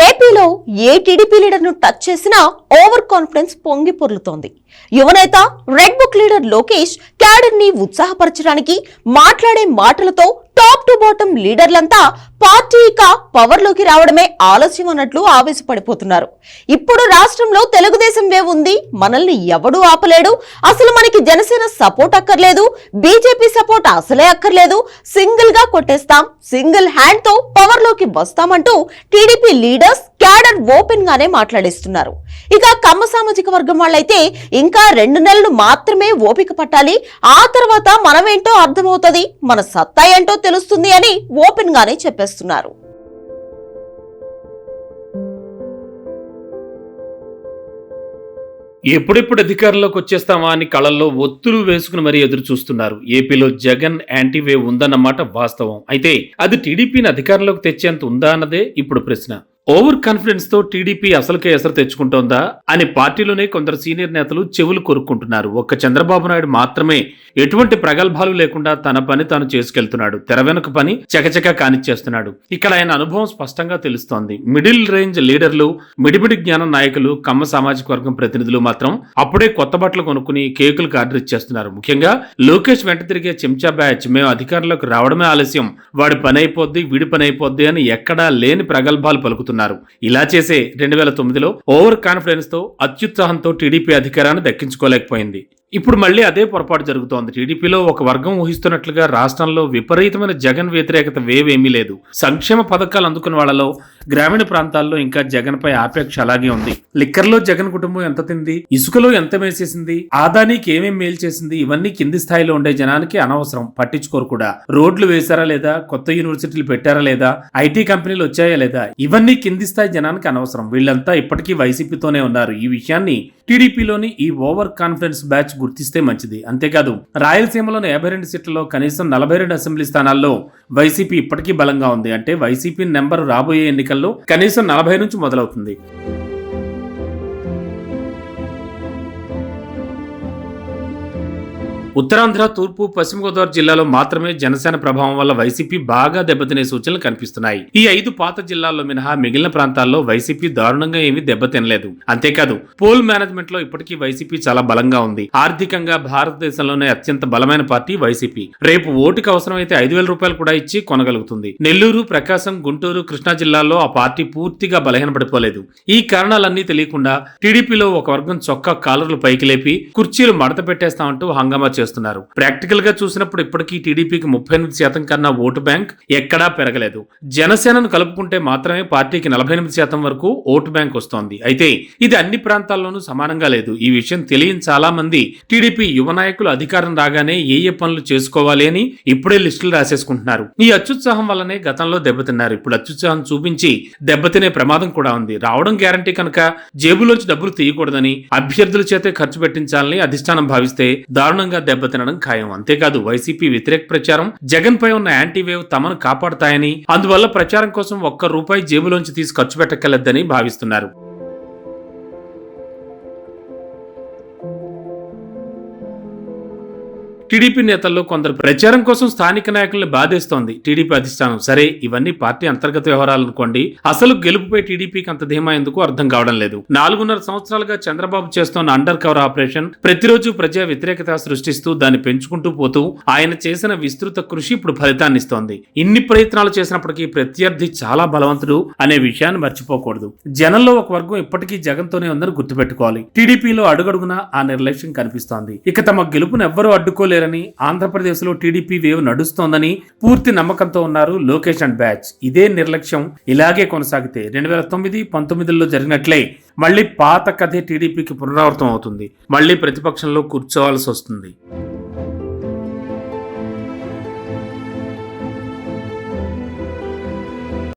AP ఏపీలో ఏ TDP లీడర్ను టచ్ చేసినా ఓవర్ కాన్ఫిడెన్స్ పొంగి పొర్లుతోంది. యువనేత రెడ్ బుక్ లీడర్ లోకేష్ క్యాడర్ని ఉత్సాహపరచడానికి మాట్లాడే మాటలతో టాప్ టు బాటమ్ లీడర్లంతా పార్టీ ఇక పవర్లోకి రావడమే ఆలస్యం అన్నట్లు ఆవేశపడిపోతున్నారు. ఇప్పుడు రాష్ట్రంలో తెలుగుదేశం వేవ్ ఉంది. మనల్ని ఎవడూ ఆపలేడు. అసలు మనకి జనసేన సపోర్ట్ అక్కర్లేదు. బీజేపీ సపోర్ట్ అసలే అక్కర్లేదు. సింగిల్గా కొట్టేస్తాం. సింగిల్ హ్యాండ్తో పవర్లోకి వస్తామంటూ టీడీపీ లీడర్స్ కాడర్ ఓపెన్ గానే మాట్లాడేస్తున్నారు. ఇక కమ్మ సామాజిక వర్గం వాళ్ళైతే ఇంకా రెండు నెలలు మాత్రమే ఓపిక పట్టాలి. ఆ తర్వాత మనమేంటో అర్థమవుతుంది మన సత్తా ఏంటో తెలుస్తుంది అని ఓపెన్ గానే చెప్పేస్తున్నారు. ఎప్పుడెప్పుడు అధికారంలోకి వచ్చేస్తామా అని కళల్లో ఒత్తులు వేసుకుని మరీ ఎదురు చూస్తున్నారు. ఏపీలో జగన్ యాంటీవేవ్ ఉందన్నమాట వాస్తవం. అయితే అది టీడీపీని అధికారంలోకి తెచ్చేంత ఉందా అన్నదే ఇప్పుడు ప్రశ్న. ఓవర్ కాన్ఫిడెన్స్తో టీడీపీ అసలుకే ఎసరు తెచ్చుకుంటోందా అని పార్టీలోనే కొందరు సీనియర్ నేతలు చెవులు కొరుక్కుంటున్నారు. ఒక్క చంద్రబాబు నాయుడు మాత్రమే ఎటువంటి ప్రగల్భాలు లేకుండా తన పని తాను చేసుకెళ్తున్నాడు. తెర వెనుక పని చకచక కానిచ్చేస్తున్నాడు. ఇక్కడ ఆయన అనుభవం స్పష్టంగా తెలుస్తోంది. మిడిల్ రేంజ్ లీడర్లు మిడిమిడి జ్ఞానం నాయకులు కమ్మ సామాజిక వర్గం ప్రతినిధులు మాత్రం అప్పుడే కొత్త బట్టలు కొనుక్కుని కేకులకు ఆర్డర్ ఇచ్చేస్తున్నారు. ముఖ్యంగా లోకేష్ వెంట తిరిగే చెంచా బ్యాచ్ మేము అధికారంలోకి రావడమే ఆలస్యం. వాడి పని అయిపోద్ది వీడి పని అయిపోద్ది అని ఎక్కడా లేని ప్రగల్భాలు పలుకుతున్నారు ఇలా చేసే రెండు వేల తొమ్మిదిలో ఓవర్ కాన్ఫిడెన్స్తో అత్యుత్సాహంతో టీడీపీ అధికారాన్ని దక్కించుకోలేకపోయింది. ఇప్పుడు మళ్ళీ అదే పొరపాటు జరుగుతోంది. టీడీపీలో ఒక వర్గం ఊహిస్తున్నట్లుగా రాష్ట్రంలో విపరీతమైన జగన్ వ్యతిరేకత వేవేమీ లేదు. సంక్షేమ పథకాలు అందుకున్న వాళ్ళలో గ్రామీణ ప్రాంతాల్లో ఇంకా జగన్ పై ఆపేక్ష అలాగే ఉంది. లిక్కర్లో జగన్ కుటుంబం ఎంత తింది? ఇసుకలో ఎంత మేసేసింది? ఆదానికి ఏమేం మేలు చేసింది? ఇవన్నీ కింది స్థాయిలో ఉండే జనానికి అనవసరం. పట్టించుకోరు కూడా. రోడ్లు వేశారా లేదా? కొత్త యూనివర్సిటీలు పెట్టారా లేదా? ఐటీ కంపెనీలు వచ్చాయా లేదా? ఇవన్నీ కింది స్థాయి జనానికి అనవసరం. వీళ్ళంతా ఇప్పటికీ వైసీపీతోనే ఉన్నారు. ఈ విషయాన్ని టీడీపీలోని ఈ ఓవర్ కాన్ఫిడెన్స్ బ్యాచ్ గుర్తిస్తే మంచిది. అంతేకాదు రాయలసీమలోని యాభై రెండు సీట్లలో కనీసం నలభై రెండు అసెంబ్లీ స్థానాల్లో వైసీపీ ఇప్పటికీ బలంగా ఉంది. అంటే వైసీపీ నెంబర్ రాబోయే ఎన్నికల్లో కనీసం నలభై నుంచి మొదలవుతుంది. ఉత్తరాంధ్ర తూర్పు పశ్చిమ గోదావరి జిల్లాలో మాత్రమే జనసేన ప్రభావం వల్ల వైసీపీ బాగా దెబ్బతినే సూచనలు కనిపిస్తున్నాయి. ఈ ఐదు పాత జిల్లాల్లో మినహా మిగిలిన ప్రాంతాల్లో వైసీపీ దారుణంగా ఏమీ దెబ్బతినలేదు. అంతేకాదు పోల్ మేనేజ్మెంట్లో ఇప్పటికీ వైసీపీ చాలా బలంగా ఉంది. ఆర్థికంగా భారతదేశంలోనే అత్యంత బలమైన పార్టీ వైసీపీ. రేపు ఓటుకు అవసరమైతే ఐదు వేల రూపాయలు కూడా ఇచ్చి కొనగలుగుతుంది. నెల్లూరు ప్రకాశం గుంటూరు కృష్ణా జిల్లాల్లో ఆ పార్టీ పూర్తిగా బలహీనపడిపోలేదు. ఈ కారణాలన్నీ తెలియకుండా టీడీపీలో ఒక వర్గం చొక్కా కాలర్లు పైకి లేపి కుర్చీలు మడత పెట్టేస్తామంటూ హంగామా చేస్తున్నారు. ప్రాక్టికల్గా చూసినప్పుడు ఇప్పటికీ టీడీపీకి ముప్పై ఎనిమిది శాతం కన్నా ఓటు బ్యాంక్ ఎక్కడా పెరగలేదు. జనసేనను కలుపుకుంటే మాత్రమే పార్టీకి నలభై ఎనిమిది శాతం వరకు ఓటు బ్యాంక్ వస్తోంది. అయితే ఇది అన్ని ప్రాంతాల్లోనూ సమానంగా లేదు. ఈ విషయం తెలియని చాలా మంది టీడీపీ యువ నాయకులు అధికారం రాగానే ఏ ఏ పనులు చేసుకోవాలి అని ఇప్పుడే లిస్టులు రాసేసుకుంటున్నారు. ఈ అత్యుత్సాహం వల్లనే గతంలో దెబ్బతిన్నారు. ఇప్పుడు అత్యుత్సాహం చూపించి దెబ్బతినే ప్రమాదం కూడా ఉంది. రావడం గ్యారంటీ కనుక జేబులోంచి డబ్బులు తీయకూడదని అభ్యర్థుల చేతే ఖర్చు పెట్టించాలని అధిష్టానం భావిస్తే దారుణంగా దెబ్బతినడం ఖాయం. అంతేకాదు వైసీపీ వ్యతిరేక ప్రచారం జగన్ పై ఉన్న యాంటీ వేవ్ తమను కాపాడతాయని అందువల్ల ప్రచారం కోసం ఒక్క రూపాయి జేబులోంచి తీసి ఖర్చు పెట్టగలద్దని భావిస్తున్నారు. టీడీపీ నేతల్లో కొందరు ప్రచారం కోసం స్థానిక నాయకుల్ని బాధేస్తోంది. టీడీపీ అధిష్టానం. సరే ఇవన్నీ పార్టీ అంతర్గత వ్యవహారాలు అనుకోండి. అసలు గెలుపుపై టీడీపీకి అంత ధీమా ఎందుకు అర్థం కావడం లేదు. నాలుగున్నర సంవత్సరాలుగా చంద్రబాబు చేస్తున్న అండర్ కవర్ ఆపరేషన్ ప్రతిరోజు ప్రజా వ్యతిరేకత సృష్టిస్తూ దాన్ని పెంచుకుంటూ పోతూ ఆయన చేసిన విస్తృత కృషి ఇప్పుడు ఫలితాన్ని ఇస్తోంది. ఇన్ని ప్రయత్నాలు చేసినప్పటికీ ప్రత్యర్థి చాలా బలవంతుడు అనే విషయాన్ని మర్చిపోకూడదు. జనంలో ఒక వర్గం ఇప్పటికీ జగన్తోనే ఉందని గుర్తుపెట్టుకోవాలి. టీడీపీలో అడుగడుగునా ఆ నిర్లక్ష్యం కనిపిస్తోంది. ఇక తమ గెలుపును ఎవ్వరూ అడ్డుకోలేరు. ఆంధ్రప్రదేశ్ ఆంధ్రప్రదేశ్లో టీడీపీ వేవ్ నడుస్తోందని పూర్తి నమ్మకంతో ఉన్నారు లోకేష్ అండ్ బ్యాచ్. ఇదే నిర్లక్ష్యం ఇలాగే కొనసాగితే రెండు వేల తొమ్మిది పంతొమ్మిదిలో జరిగినట్లే మళ్ళీ పాత కథే టీడీపీకి పునరావృతం అవుతుంది. మళ్ళీ ప్రతిపక్షంలో కూర్చోవాల్సి వస్తుంది.